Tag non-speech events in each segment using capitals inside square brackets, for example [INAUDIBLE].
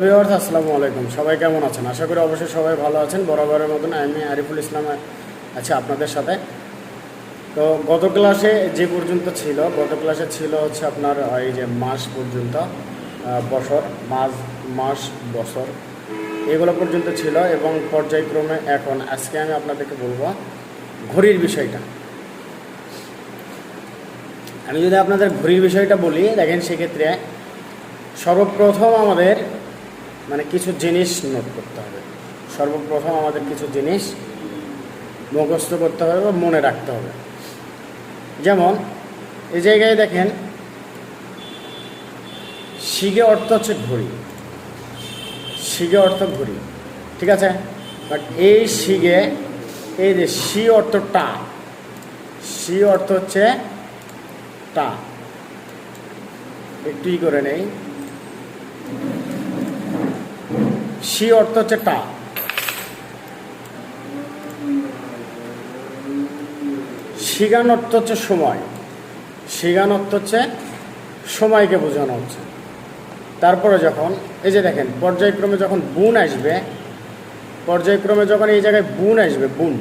Viewers, আসসালামু আলাইকুম। সবাই কেমন আছেন? আশা করি অবশ্যই সবাই ভালো আছেন। বরাবরের মতন আমি আরিফুল ইসলাম আছি আপনাদের সাথে। তো গত ক্লাসে যে পর্যন্ত ছিল, গত ক্লাসে ছিল হচ্ছে আপনার এই যে মাস পর্যন্ত বছর, মাস মাস, বছর, এগুলো পর্যন্ত ছিল এবং পর্যায়ক্রমে এখন আজকে আমি আপনাদেরকে বলব ঘড়ির বিষয়টা। আমি যদি আপনাদের ঘড়ির বিষয়টা বলি, দেখেন সেক্ষেত্রে সর্বপ্রথম আমাদের মানে কিছু জিনিস নোট করতে হবে। সর্বপ্রথম আমাদের কিছু জিনিস মুখস্থ করতে হবে বা মনে রাখতে হবে। যেমন, এই জায়গায় দেখেন শিগে অর্থ হচ্ছে ঘড়ি। শিগে অর্থ ঘড়ি, ঠিক আছে? বাট এই শিগে এই যে সি অর্থ টা, সি অর্থ হচ্ছে টা। একটুই করে নেই। সি অর্থ হচ্ছে টা। সিগান অর্থ হচ্ছে সময়। সিগান অর্থ হচ্ছে সময়কে বোঝানো হচ্ছে। তারপরে যখন, এই যে দেখেন, পর্যায়ক্রমে যখন বুন আসবে, পর্যায়ক্রমে যখন এই জায়গায় বুন আসবে, বুন।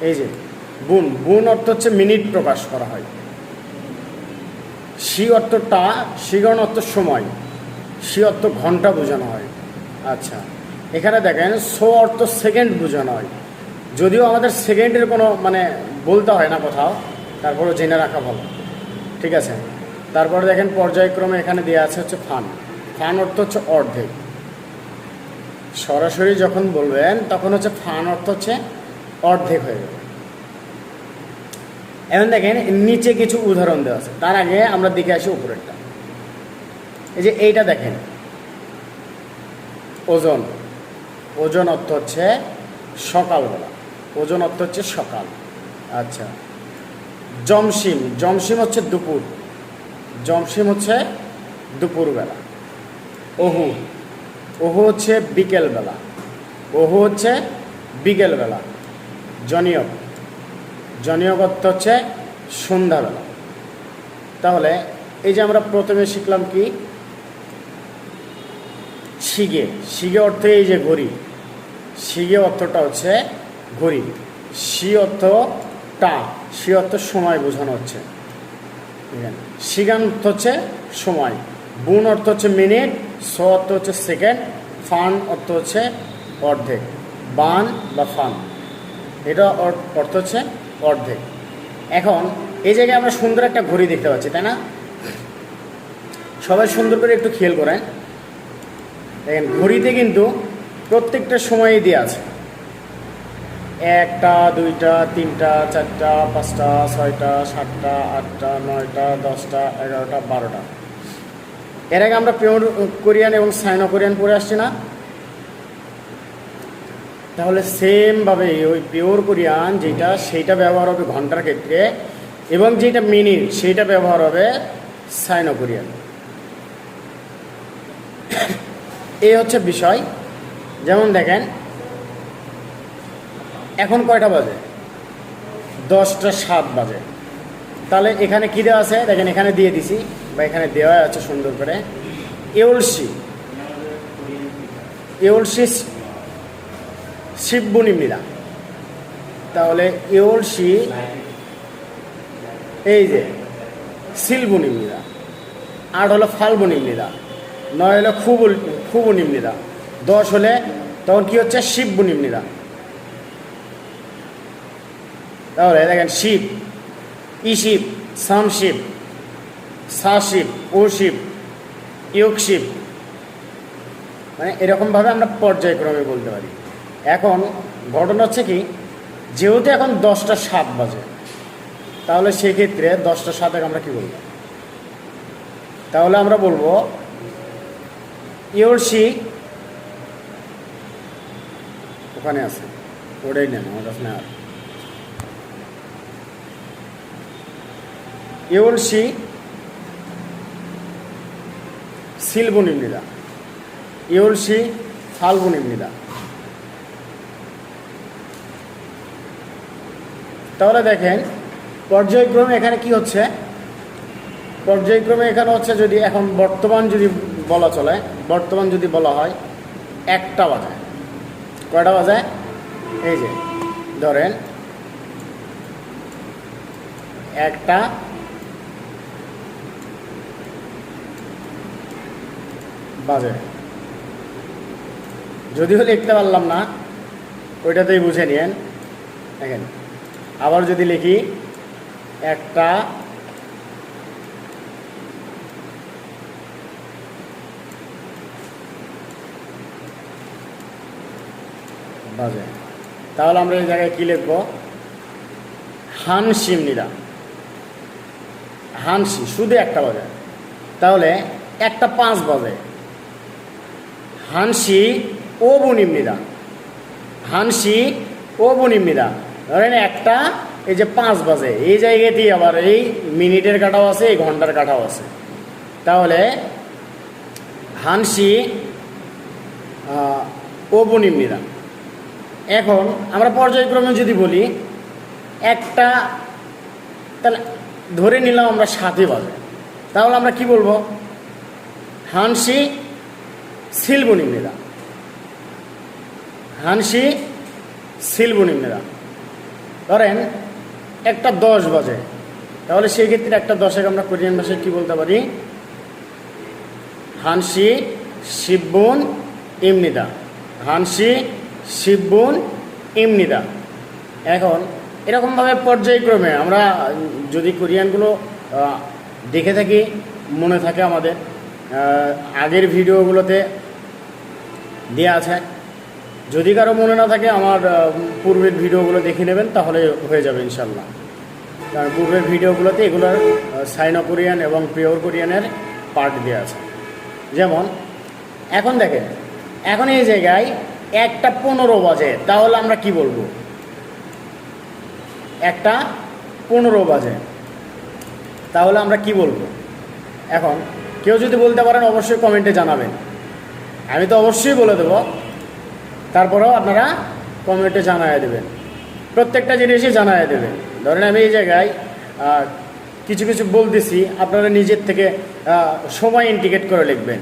এই যে, বুন। বুন অর্থ হচ্ছে মিনিট প্রকাশ করা হয়। সি অর্থটা সিগণ অর্থ সময়, সি অর্থ ঘণ্টা বোঝানো হয়। আচ্ছা এখানে দেখেন, সো অর্থ সেকেন্ড বোঝানো হয়। যদিও আমাদের সেকেন্ডের কোনো মানে বলতে হয় না কোথাও তারপরে জেনে রাখা ভালো। ঠিক আছে? তারপরে দেখেন, পর্যায়ক্রমে এখানে দেওয়া আছে হচ্ছে ফান। ফান অর্থ হচ্ছে অর্ধেক। সরাসরি যখন বলবেন, তখন হচ্ছে ফান অর্থ হচ্ছে অর্ধেক হয়ে যাবে। এখন দেখেন, নিচে কিছু উদাহরণ দেওয়া আছে। তার আগে আমরা দেখে আসি উপরেরটা। এই যে এইটা দেখেন। ওজন। ওজন অর্থ হচ্ছে সকালবেলা। ওজন অর্থ হচ্ছে সকাল। আচ্ছা। জমসিম জমসিম হচ্ছে দুপুর। জমসিম হচ্ছে দুপুরবেলা। ওহু। ওহু হচ্ছে বিকেলবেলা। ওহু হচ্ছে বিকেলবেলা। জনিয়ক জনীয় অর্থ হচ্ছে সন্ধ্যাবেলা। তাহলে এই যে আমরা প্রথমে শিখলাম কি? শিগে। শিগে অর্থ এই যে ঘড়ি। শিগে অর্থটা হচ্ছে ঘড়ি। সি অর্থ টা। সি অর্থ সময় বোঝানো হচ্ছে। শিগান অর্থ হচ্ছে সময়। বুন অর্থ হচ্ছে মিনিট। স অর্থ হচ্ছে সেকেন্ড। ফান অর্থ হচ্ছে অর্ধেক। বান বা ফান। এটা অর- অর্থ হচ্ছে অর্ধেক। এখন এই জায়গায় আমরা সুন্দর একটা ঘড়ি দেখতে পাচ্ছি, তাই না? সবাই সুন্দর করে একটু খেয়াল করেন। দেখেন, ঘড়িতে কিন্তু প্রত্যেকটা সময়ই দেওয়া আছে। একটা, দুইটা, তিনটা, চারটা, পাঁচটা, ছয়টা, সাতটা, আটটা, নয়টা, দশটা, এগারোটা, বারোটা। এর আগে আমরা পিওর কোরিয়ান এবং সাইনো কোরিয়ান পড়ে আসছি না? তাহলে সেমভাবে ওই পিওর কোরিয়ান যেটা, সেইটা ব্যবহার হবে ঘণ্টার ক্ষেত্রে এবং যেটা মিনিট, সেইটা ব্যবহার হবে সাইনো কোরিয়ান [COUGHS] এই হচ্ছে বিষয়। যেমন দেখেন, এখন কয়টা বাজে? দশটা সাত বাজে। তাহলে এখানে কী দেওয়া আছে? দেখেন এখানে দিয়ে দিছি, বা এখানে দেওয়া আছে সুন্দর করে। এউলসি এউলসি শিববুনি মীরা তাহলে ইউলসি এই যে শিলবুনি মীরা আট হলো ফাল্গুনি মীরা নয় হলো খুবুল খুবুনি মীরা দশ হলে তখন কি হচ্ছে? শিববুনি মীরা তাহলে দেখেন শিব ইশিব সামশিব সাশিব ওশিব ইয়কশিব মানে এরকমভাবে আমরা পর্যায়ক্রমে বলতে পারি। এখন ঘটনা হচ্ছে কি, যেহেতু এখন দশটা সাত বাজে, তাহলে সেক্ষেত্রে দশটা সাত আমরা কি বলব? তাহলে আমরা বলব ইয়র্সি ওখানে আছে, ওটাই নেন, আমার কাছে নেওয়ার ইয়র্সি সিলবনিমনিদা ইয়র্সি ফাল্গুনিমনিদা তাহলে দেখেন, পর্যায়ক্রমে এখানে কি হচ্ছে? পর্যায়ক্রমে এখানে হচ্ছে যদি এখন বর্তমান যদি বলা চলে, বর্তমান যদি বলা হয়, একটা বাজায়। কয়টা বাজায়? এই যে, ধরেন, একটা বাজে যদিও লিখতে পারলাম না, ওইটাতেই বুঝে নিয়েন। দেখেন আবার যদি লিখি, একটা বাজে। তাহলে আমরা এই জায়গায় কি লিখব? হানসিম নিরা হানসি, শুধু একটা বাজে। তাহলে একটা পাঁচ বাজে। হানসি ও বনিমনিদা হানসি ও বনিমনিদা ধরেন একটা, এই যে পাঁচ বাজে, এই জায়গাতেই আবার এই মিনিটের কাটাও আছে, এই ঘণ্টার কাটাও আছে। তাহলে হানসি বনিমনিদা এখন আমরা পর্যায়ক্রমে যদি বলি, একটা, তাহলে ধরে নিলাম আমরা সাথে বাজে। তাহলে আমরা কি বলব? হানসি সিলবনিমনিদা হানসি সিলবনিমনিদা ধরেন একটা দশ বাজে। তাহলে সেই ক্ষেত্রে একটা দশেক আমরা কোরিয়ান ভাষায় কি বলতে পারি? হানসি, শিববুন, ইমনিদা। হানসি, শিববুন, ইমনিদা। এখন এরকমভাবে পর্যায়ক্রমে আমরা যদি কোরিয়ানগুলো দেখে থাকি, মনে থাকে আমাদের আগের ভিডিওগুলোতে দেওয়া আছে। যদি কারও মনে না থাকে, আমার পূর্বের ভিডিওগুলো দেখে নেবেন, তাহলে হয়ে যাবে ইনশাল্লাহ কারণ পূর্বের ভিডিওগুলোতে এগুলোর সাইনো কোরিয়ান এবং পিওর কোরিয়ানের পার্ট দেওয়া আছে। যেমন, এখন দেখেন, এখন এই জায়গায় একটা পনেরো বাজে, তাহলে আমরা কি বলব? একটা পনেরো বাজে। তাহলে আমরা কি বলব? এখন, কেউ যদি বলতে পারেন, অবশ্যই কমেন্টে জানাবেন। আমি তো অবশ্যই বলে দেবো তারপরেও আপনারা কমেন্টে জানায় দেবেন। প্রত্যেকটা জিনিসই জানায় দেবেন। ধরেন আমি এই জায়গায় কিছু কিছু বলতেছি, আপনারা নিজের থেকে সময় ইন্ডিকেট করে লিখবেন।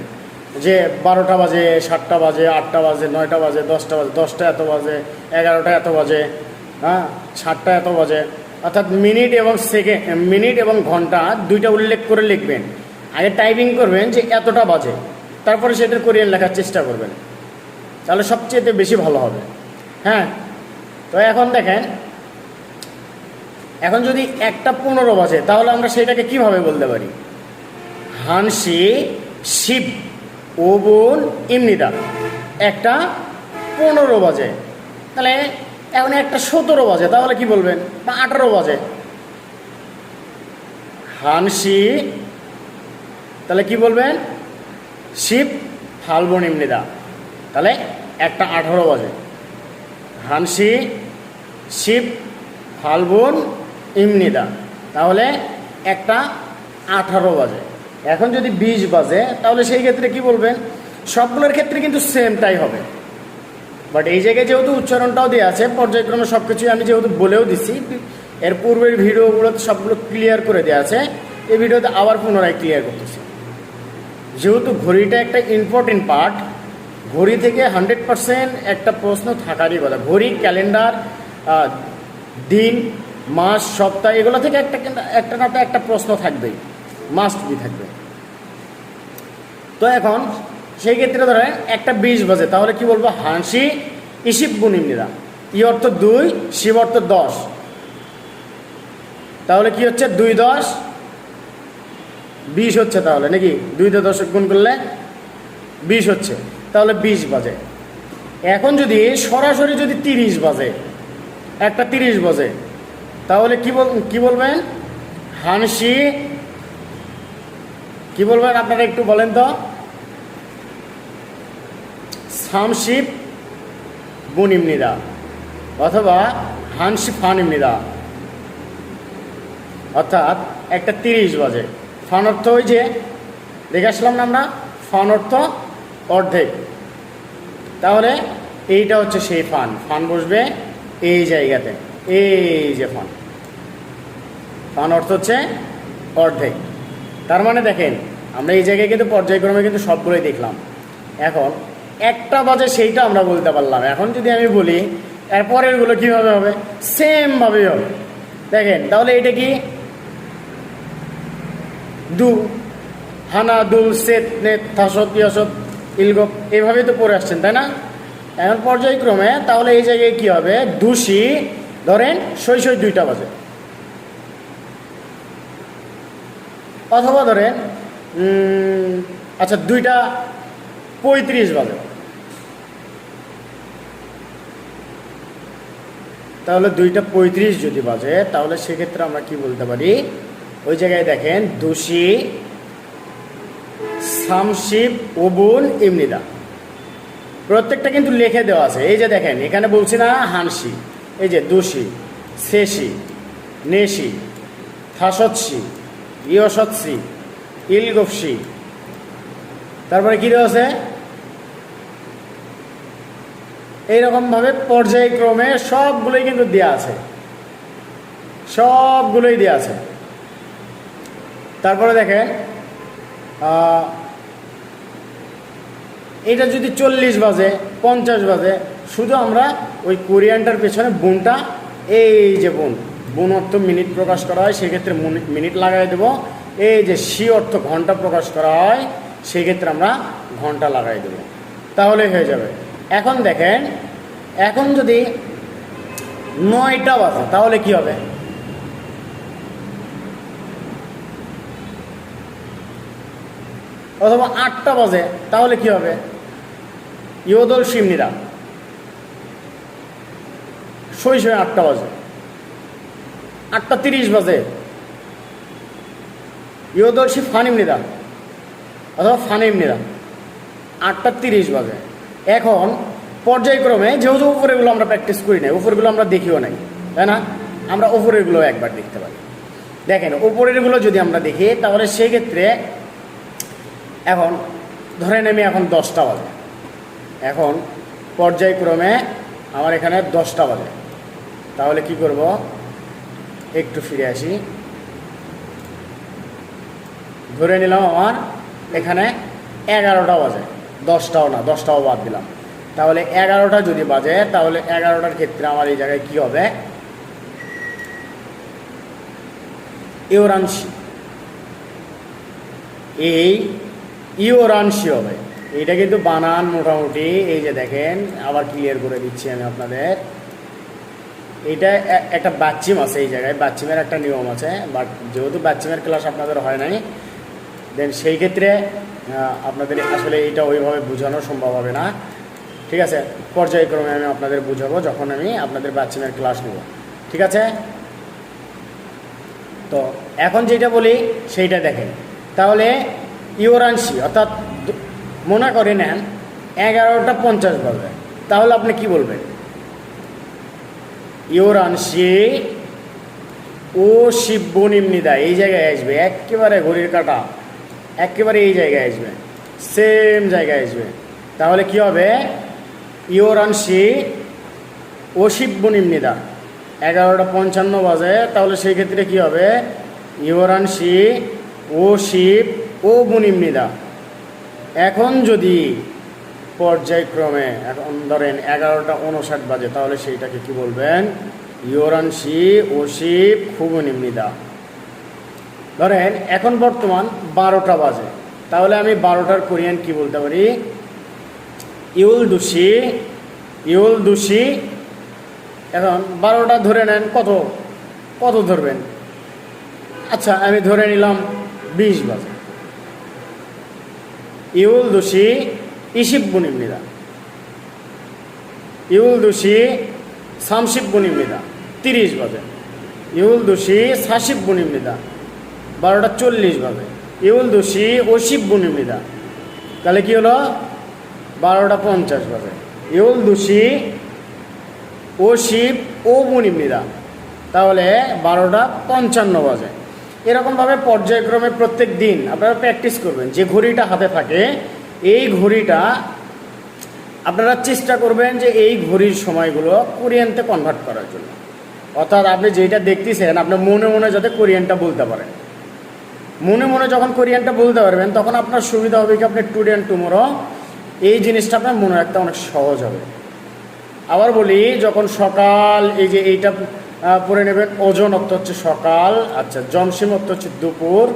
যে বারোটা বাজে, সাতটা বাজে, আটটা বাজে, নয়টা বাজে, দশটা বাজে, দশটা এত বাজে, এগারোটা এত বাজে হ্যাঁ সাতটা এত বাজে। অর্থাৎ মিনিট এবং সেকেন্ড মিনিট এবং ঘণ্টা দুইটা উল্লেখ করে লিখবেন। আগে টাইপিং করবেন যে এতটা বাজে। তারপরে সেটা কোরিয়ান লেখার চেষ্টা করবেন। তাহলে সবচেয়ে বেশি ভালো হবে। হ্যাঁ তো এখন দেখেন, এখন যদি একটা পনেরো বাজে, তাহলে আমরা সেটাকে কীভাবে বলতে পারি? হানসি, শিব ওবন ইমনিদা একটা পনেরো বাজে, তাহলে এখন একটা সতেরো বাজে, তাহলে কি বলবেন? বা আঠারো বাজে। হানসি, তাহলে কি বলবেন? শিব, ফাল্গুন ইমনিদা তাহলে একটা আঠারো বাজে। হানসি, শিব, ফাল্গুন, ইমনিদা। তাহলে একটা আঠারো বাজে। এখন যদি বিশ বাজে, তাহলে সেই ক্ষেত্রে কি বলবেন? সবগুলোর ক্ষেত্রে কিন্তু সেমটাই হবে। বাট এই জায়গায় যেহেতু উচ্চারণটাও দেওয়া আছে, পর্যায়ক্রমে সব কিছুই আমি যেহেতু বলেও দিছি, এর পূর্বের ভিডিওগুলো সবগুলো ক্লিয়ার করে দেওয়া আছে, এই ভিডিওতে আবার পুনরায় ক্লিয়ার করতেছি। যেহেতু ঘড়িটা একটা ইম্পর্টেন্ট পার্ট ঘড়ি থেকে হান্ড্রেড পার্সেন্ট একটা প্রশ্ন থাকারই কথা। ঘড়ি, ক্যালেন্ডার দিন, মাস, সপ্তাহ, এগুলো থেকে একটা একটা না একটা প্রশ্ন থাকবেই। মাস্ট বি থাকবে। তো এখন সেই ক্ষেত্রে ধরেন একটা বিশ বাজে, তাহলে কি বলব? হাসি ইসিব গুণিমনিরা ই অর্থ দুই, শিব অর্থ দশ। তাহলে কি হচ্ছে? দুই দশ। বিশ হচ্ছে তাহলে, নাকি? দুই দিয়ে দশ গুণ করলে বিশ হচ্ছে। তাহলে বিশ বাজে। এখন যদি সরাসরি যদি তিরিশ বাজে, একটা তিরিশ বাজে, তাহলে কি বল, কি বলবেন? হানসি, কি বলবেন আপনারা একটু বলেন তো? সামশিপ বুনিমনিদা অথবা হানসি ফানিমনিদা। অর্থাৎ একটা তিরিশ বাজে। ফান অর্থ ওই যে, দেখে আসলাম না আমরা? ফান অর্থ অর্ধেক। তাহলে এইটা হচ্ছে সেই ফান ফান বসবে এই জায়গাতে। এই যে ফান ফান অর্থ হচ্ছে অর্ধেক। তার মানে দেখেন, আমরা এই জায়গায় কিন্তু পর্যায়ক্রমে কিন্তু সবগুলোই দেখলাম। এখন একটা বাজে সেইটা আমরা বলতে পারলাম। এখন যদি আমি বলি এর পরেরগুলো কীভাবে হবে? সেমভাবেই হবে। দেখেন, তাহলে এটা কি? দু। হানা, দুল, সেত, নেত, থাসত ইলগপ এভাবেই তো পড়ে আসছেন, তাই না? এখন পর্যায়ক্রমে তাহলে এই জায়গায় কি হবে? দুশি, ধরেন সই সই দুইটা বাজে। অথবা ধরেন আচ্ছা দুইটা পঁয়ত্রিশ বাজে। তাহলে দুইটা পঁয়ত্রিশ যদি বাজে, তাহলে সেক্ষেত্রে আমরা কি বলতে পারি? ওই জায়গায় দেখেন, দুশি সামশিব ওবুন ইমনিদা প্রত্যেকটা কিন্তু লিখে দেওয়া আছে। এই যে দেখেন, এখানে বলছি না হানসি, এই যে দুশি শেষি, নেশি, থাসৎসি, ইয়সৎসি, ইলগফসি। তারপরে কি দেওয়া আছে? এইরকমভাবে পর্যায়ক্রমে সবগুলোই কিন্তু দেওয়া আছে। সবগুলোই দেওয়া আছে। তারপরে দেখেন এটা যদি চল্লিশ বাজে, পঞ্চাশ বাজে, শুধু আমরা ওই কোরিয়ানটার পেছনে বোনটা, এই যে বোন বোন অর্থ মিনিট প্রকাশ করা হয়, সেক্ষেত্রে মুনি- মিনিট লাগাই দেবো। এই যে সি অর্থ ঘণ্টা প্রকাশ করা হয়, সেক্ষেত্রে আমরা ঘণ্টা লাগাই দেবো। তাহলে হয়ে যাবে। এখন দেখেন, এখন যদি নয়টা বাজে, তাহলে কি হবে? অথবা আটটা বাজে, তাহলে কি হবে? ইয়োদল সিমনিরা সই সই আটটা বাজে। আটটা তিরিশ বাজে। ইয়োদল সি ফানিমনিরা অথবা ফানিমনিরা আটটা তিরিশ বাজে। এখন পর্যায়ক্রমে যেহেতু উপরেগুলো আমরা প্র্যাকটিস করি নাই, উপরেগুলো আমরা দেখিও নাই, তাই না? আমরা উপরেরগুলো একবার দেখতে পারি। দেখেন, উপরেরগুলো যদি আমরা দেখি, তাহলে সেক্ষেত্রে এখন ধরেন আমি এখন দশটা বাজে। এখন পর্যায়ক্রমে আমার এখানে দশটা বাজে। তাহলে কি করব? একটু ফিরে আসি। ধরে নিলাম আমার এখানে এগারোটা বাজে। দশটাও না, দশটাও বাদ দিলাম। তাহলে এগারোটা যদি বাজে, তাহলে এগারোটার ক্ষেত্রে আমার এই জায়গায় কি হবে? ইউরাংশি এই ইওরাংশি হবে। এটা কিন্তু বানান মোটামুটি, এই যে দেখেন, আবার ক্লিয়ার করে দিচ্ছি আমি আপনাদের। এটা একটা বাচ্চিম আছে এই জায়গায় বাচ্চিমের একটা নিয়ম আছে, বাট যেহেতু বাচ্চিমের ক্লাস আপনাদের হয় নাই দেন সেই ক্ষেত্রে আপনাদের আসলে এটা ওইভাবে বোঝানো সম্ভব হবে না। ঠিক আছে, পর্যায়ক্রমে আমি আপনাদের বুঝাবো যখন আমি আপনাদের বাচ্চিমের ক্লাস নেব। ঠিক আছে? তো এখন যেটা বলি, সেইটা দেখেন। তাহলে ইউরানসি, অর্থাৎ মনে করে নেন, এগারোটা পঞ্চাশ বাজে তাহলে আপনি কি বলবেন? ইউরানসি ও শিব্য নিম্নিদা এই জায়গায় আসবে, একেবারে ঘড়ির কাটা, একেবারে এই জায়গায় আসবে, সেম জায়গায় আসবে। তাহলে কি হবে? ইউরানসি ও শিব্য নিম্নিদা এগারোটা পঞ্চান্ন বাজে, তাহলে সেই ক্ষেত্রে কি হবে? ইউরানসি ও শিব, ও বুনিমনিদা। এখন যদি পর্যায়ক্রমে এখন ধরেন এগারোটা উনষাট বাজে, তাহলে সেইটাকে কি বলবেন? ইউরানসি ও খুব খুবনিমনিদা ধরেন এখন বর্তমান বারোটা বাজে, তাহলে আমি বারোটার কোরিয়ান কি বলতে পারি? ইউল দুষি ইউল দুষি এখন বারোটা ধরে নেন, কত? কত ধরবেন? আচ্ছা আমি ধরে নিলাম বিশ বাজে। ইউল দুষি ইসিব বুনিমনিদা ইউল দুষি সামশিব বুনিমনিদা তিরিশ বাজে। ইউল দুষি সাশিব বুনিমনিদা বারোটা চল্লিশ বাজে। ইউল দুষি ওশিব বুনিমনিদা তাহলে কি হলো? বারোটা পঞ্চাশ বাজে। ইউল দোষী ও শিব ও মুনিমনিদা তাহলে বারোটা পঞ্চান্ন বাজে। এরকমভাবে পর্যায়ক্রমে প্রত্যেক দিন আপনারা প্র্যাকটিস করবেন। যে ঘড়িটা হাতে থাকে, এই ঘড়িটা আপনারা চেষ্টা করবেন যে এই ঘড়ির সময়গুলো কোরিয়ানতে কনভার্ট করার জন্য। অর্থাৎ আপনি যেটা দেখতেছেন, আপনি মনে মনে যাতে কোরিয়ানটা বলতে পারেন। মনে মনে যখন কোরিয়ানটা বলতে পারবেন, তখন আপনার সুবিধা হবে কি আপনি টুডে অ্যান্ড টুমোরো এই জিনিসটা আপনার মনে রাখতে অনেক সহজ হবে। আবার বলি, যখন সকাল, এই যে এইটা পরে নেবেন, ওজন অর্থ হচ্ছে সকাল আচ্ছা জমসিম অর্থ হচ্ছে দুপুর,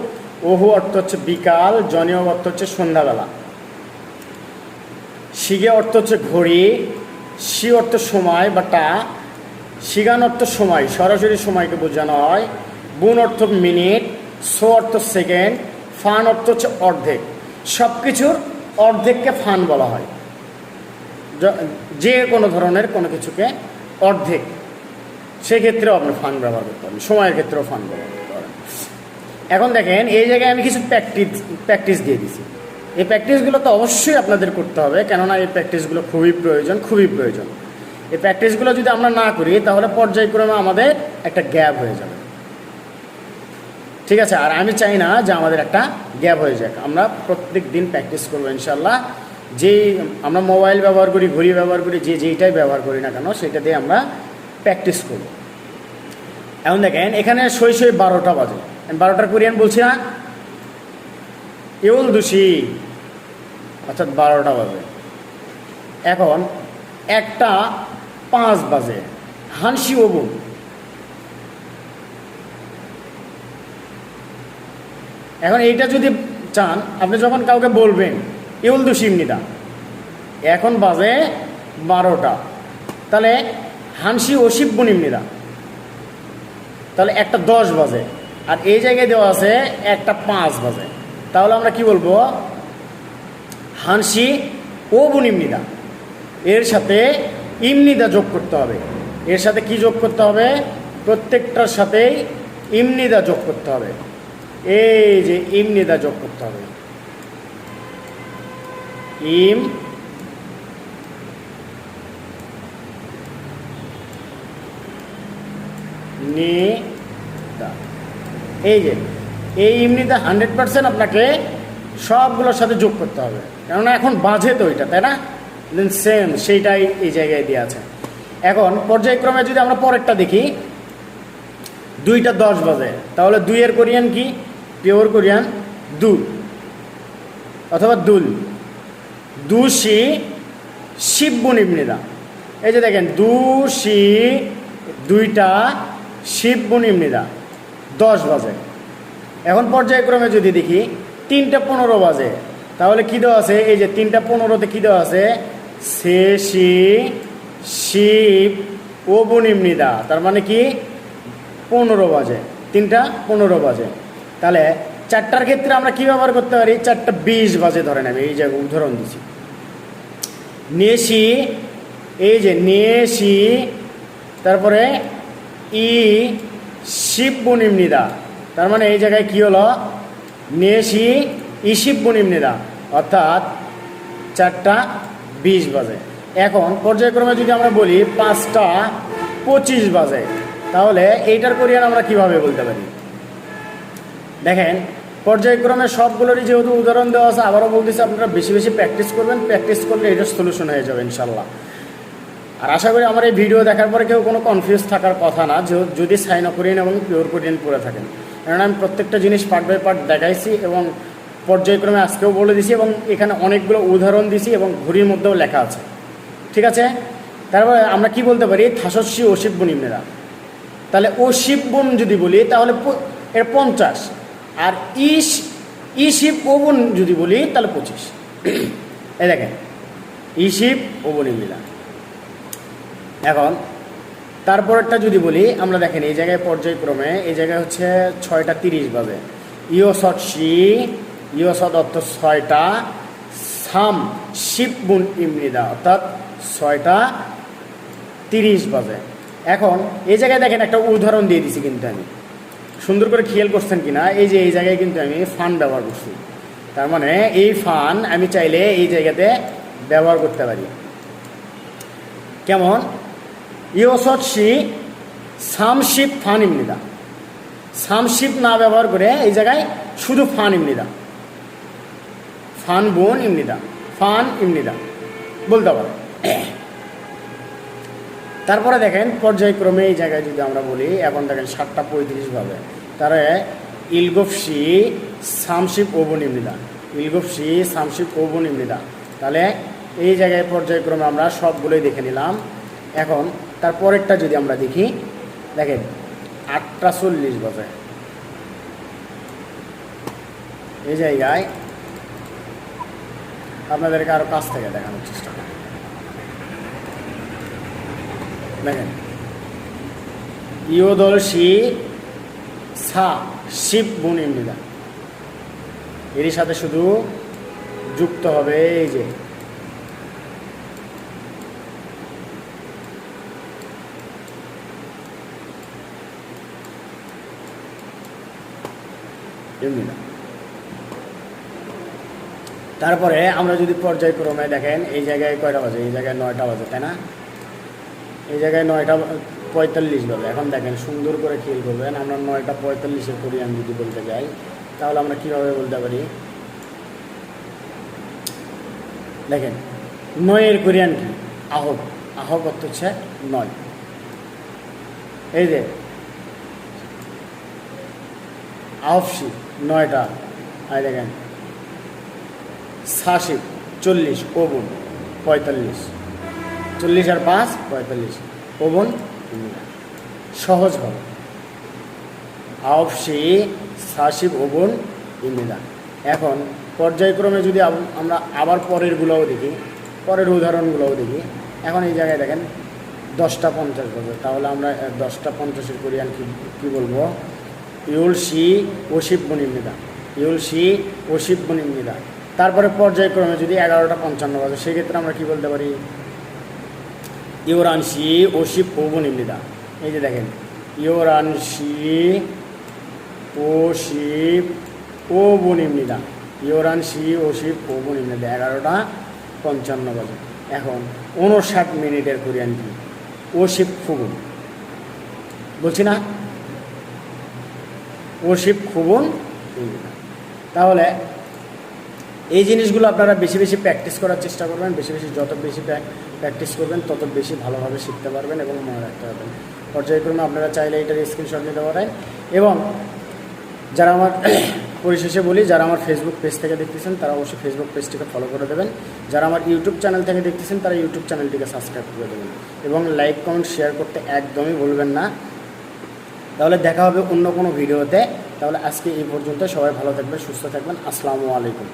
ওহু অর্থ হচ্ছে বিকাল, জনীয় অর্থ হচ্ছে সন্ধ্যাবেলা। শিগে অর্থ হচ্ছে ঘড়ি, শি অর্থ সময় বা টা সিগান অর্থ সময়, সরাসরি সময়কে বোঝানো হয়। বুন অর্থ মিনিট, সো অর্থ সেকেন্ড, ফান অর্থ হচ্ছে অর্ধেক। সব কিছুর অর্ধেককে ফান বলা হয়। যে কোনো ধরনের কোনো কিছুকে অর্ধেক। সেক্ষেত্রেও আপনি ফান্ড ব্যবহার করতে পারেন, সময়ের ক্ষেত্রেও ফান্ড ব্যবহার করতে পারেন। এখন দেখেন, এই জায়গায় আমি কিছু প্র্যাকটিস প্র্যাকটিস দিয়ে দিছি। এই প্র্যাকটিসগুলো তো অবশ্যই আপনাদের করতে হবে, কেননা এই প্র্যাকটিসগুলো খুবই প্রয়োজন খুবই প্রয়োজন। এই প্র্যাকটিসগুলো যদি আমরা না করি, তাহলে পর্যায়ক্রমে আমাদের একটা গ্যাপ হয়ে যাবে। ঠিক আছে, আর আমি চাই না যে আমাদের একটা গ্যাপ হয়ে যাক। আমরা প্রত্যেক দিন প্র্যাকটিস করব ইনশাল্লাহ যেই আমরা মোবাইল ব্যবহার করি, ঘড়ি ব্যবহার করি, যে যেইটাই ব্যবহার করি না কেন, সেটা দিয়ে আমরা প্র্যাকটিস করব এখন দেখেন, এখানে সই সই বারোটা বাজে। আমি বারোটার কোরিয়ান বলছি না? ইউল দুষি। অর্থাৎ বারোটা বাজে। এখন একটা পাঁচ বাজে। হানসি ওবুন এখন এইটা যদি চান, আপনি যখন কাউকে বলবেন, ইউল দুসিমনিদা এখন বাজে বারোটা। তাহলে হানসি ওশিব বনিমনিদা তাহলে একটা দশ বাজে। আর এই জায়গায় দেওয়া আছে একটা পাঁচ বাজে। তাহলে আমরা কি বলব? হানসি ও বুনিমনিদা এর সাথে ইমনিদা যোগ করতে হবে। এর সাথে কি যোগ করতে হবে? প্রত্যেকটার সাথেই ইমনিদা যোগ করতে হবে। এই যে ইমনিদা যোগ করতে হবে। ইম এই যে, এই ইমনিতে হান্ড্রেড পার্সেন্ট আপনাকে সবগুলোর সাথে যোগ করতে হবে। কেননা এখন বাজে তো এটা, তাই না? দেন সেম সেইটাই এই জায়গায় দেওয়া আছে। এখন পর্যায়ক্রমে যদি আমরা পরেরটা দেখি, দুইটা দশ বাজে। তাহলে দুইয়ের কোরিয়ান কি? পিওর কোরিয়ান দু অথবা দুল। দুশি শিববুন ইমনিদা এই যে দেখেন দুশি দুইটা শিববুন ইমনিদা দশ বাজে। এখন পর্যায়ক্রমে যদি দেখি, তিনটা পনেরো বাজে। তাহলে কী দেওয়া আছে? এই যে তিনটা পনেরোতে কী দেওয়া আছে? সে শি শিব ও বনিমনিদা তার মানে কি? পনেরো বাজে। তিনটা পনেরো বাজে। তাহলে চারটার ক্ষেত্রে আমরা কী ব্যবহার করতে পারি? চারটা বিশ বাজে ধরেন আমি, এই যে উদাহরণ দিছি। নেশি এই যে নেশি তারপরে ই শিব বনিমনিদা তার মানে এই জায়গায় কী হলো? নেশি ইশিব বনিমনিদা অর্থাৎ চারটা বিশ বাজে। এখন পর্যায়ক্রমে যদি আমরা বলি পাঁচটা পঁচিশ বাজে, তাহলে এইটার কোরিয়ান আমরা কীভাবে বলতে পারি? দেখেন, পর্যায়ক্রমে সবগুলোরই যেহেতু উদাহরণ দেওয়া আছে, আবারও বলতেছি, আপনারা বেশি বেশি প্র্যাকটিস করবেন প্র্যাকটিস করলে এটা সলিউশন হয়ে যাবে ইনশাল্লাহ আর আশা করি আমার এই ভিডিও দেখার পরে কেউ কোনো কনফিউজ থাকার কথা না যদি সাইন কোরিয়ান এবং পিওর কোরিয়ান পড়ে থাকেন। কারণ আমি প্রত্যেকটা জিনিস পার্ট বাই পার্ট দেখাইছি এবং পর্যায়ক্রমে আজকেও বলে দিছি এবং এখানে অনেকগুলো উদাহরণ দিছি এবং ঘড়ির মধ্যেও লেখা আছে। ঠিক আছে? তারপরে আমরা কি বলতে পারি? থাসস্বী ও অশিব বনিমেরা তাহলে অশিব বোন যদি বলি, তাহলে এর পঞ্চাশ। আর ইস ই শিব ও ওবন যদি বলি, তাহলে পঁচিশ। এই দেখেন। ইশিব ওবন মিলা এখন, তারপরেরটা যদি বলি, আমরা দেখেন এই জায়গায় পর্যায়ক্রমে, এই জায়গায় হচ্ছে ছয়টা তিরিশ বাজে ইয়সট সি ইয়সট অর্থ ছয়টা, সাম শিববুন ইমনিদা অর্থাৎ ছয়টা তিরিশ বাজে এখন, এই জায়গায় দেখেন একটা উদাহরণ দিয়ে দিছি কিন্তু আমি। সুন্দর করে খেয়াল করছেন কিনা? এই যে এই জায়গায় কিন্তু আমি ফান ব্যবহার করছি। তার মানে এই ফান আমি চাইলে এই জায়গাতে ব্যবহার করতে পারি। কেমন? ইয়সট সি সামশিপ ফান ইমনিদা সামশিপ না ব্যবহার করে এই জায়গায় শুধু ফান ইমনিদা। ফান বোন ইমনিদা, ফান ইমনিদা। বলতে পারে তারপরে দেখেন, পর্যায়ক্রমে এই জায়গায় যদি আমরা বলি, এখন দেখেন সাতটা পঁয়ত্রিশ ভাবে। তারে ইলগফসি সামশিপ ওবনিমৃদা ইলগুপ সি সামশিপ ওবনিমৃদা তাহলে এই জায়গায় পর্যায়ক্রমে আমরা সবগুলোই দেখে নিলাম। এখন তার পরেরটা যদি আমরা দেখি, দেখেন, আটটা চল্লিশ বাজে এই জায়গায় আপনাদেরকে আরও কাছ থেকে দেখানোর চেষ্টা দেখেন ইয়োদল সি সা শিব বুনিমৃদা এর সাথে শুধু যুক্ত হবে এই যে ইমৃদা তারপরে আমরা যদি পর্যায়ক্রমে দেখেন, এই জায়গায় কয়টা বাজে? এই জায়গায় নয়টা বাজে, তাই না? এই জায়গায় নয়টা পঁয়তাল্লিশ বাজে। এখন দেখেন, সুন্দর করে খেয়াল করবেন, আমরা নয়টা পঁয়তাল্লিশের কোরিয়ান যদি বলতে যাই, তাহলে আমরা কীভাবে বলতে পারি? দেখেন, নয়ের কোরিয়ান কি? আহব আহব অর্থ হচ্ছে নয়। এই যে আহফসি নয়টা। আর দেখেন। সাশিপ চল্লিশ ওবন পঁয়তাল্লিশ। চল্লিশ আর পাঁচ, পঁয়তাল্লিশ। ওবন সহজ হবে। আফসি সাশিব ওবন ইমিদা এখন পর্যায়ক্রমে যদি আমরা আবার পরেরগুলোও দেখি, পরের উদাহরণগুলোও দেখি, এখন এই জায়গায় দেখেন দশটা পঞ্চাশ বলবে তাহলে আমরা দশটা পঞ্চাশের কোরিয়ান কি কী বলব? ইউল সি ওশিব বনিমিদা ইউল সি ওশিব বনিমিদা তারপরে পর্যায়ক্রমে যদি এগারোটা পঞ্চান্ন বাজে, সেক্ষেত্রে আমরা কি বলতে পারি? ইউরানসি ওশিব ওবনিমিদা এই যে দেখেন, ইউরানসি ওশিব ও বনিমনিদা ইউরানসি ওশিব ও বনিমনিদা এগারোটা পঞ্চান্ন বাজে। এখন উনষাট মিনিটের কোরিয়ান কি? ওশিব খুবুন বলছি না? ওশিব খুবন। তাহলে এই জিনিসগুলো আপনারা বেশি বেশি প্র্যাকটিস করার চেষ্টা করবেন, বেশি বেশি যত বেশি প্র্যাকটিস করবেন, তত বেশি ভালোভাবে শিখতে পারবেন এবং মনে রাখতে পারবেন। পর্যায়ক্রমে আপনারা চাইলে এটার স্ক্রিনশট নিতে পারেন এবং যারা আমার [CLEARS THROAT] পরিশেষে বলি, যারা আমার ফেসবুক পেজ থেকে দেখতেছেন, তারা অবশ্যই ফেসবুক পেজটিকে ফলো করে দেবেন। যারা আমার ইউটিউব চ্যানেল থেকে দেখতেছেন, তারা ইউটিউব চ্যানেলটিকে সাবস্ক্রাইব করে দেবেন। এবং লাইক কমেন্ট শেয়ার করতে একদমই বলবেন না। তাহলে দেখা হবে অন্য কোনো ভিডিওতে। তাহলে আজকে এই পর্যন্ত সবাই ভালো থাকবেন, সুস্থ থাকবেন। আসসালামু আলাইকুম।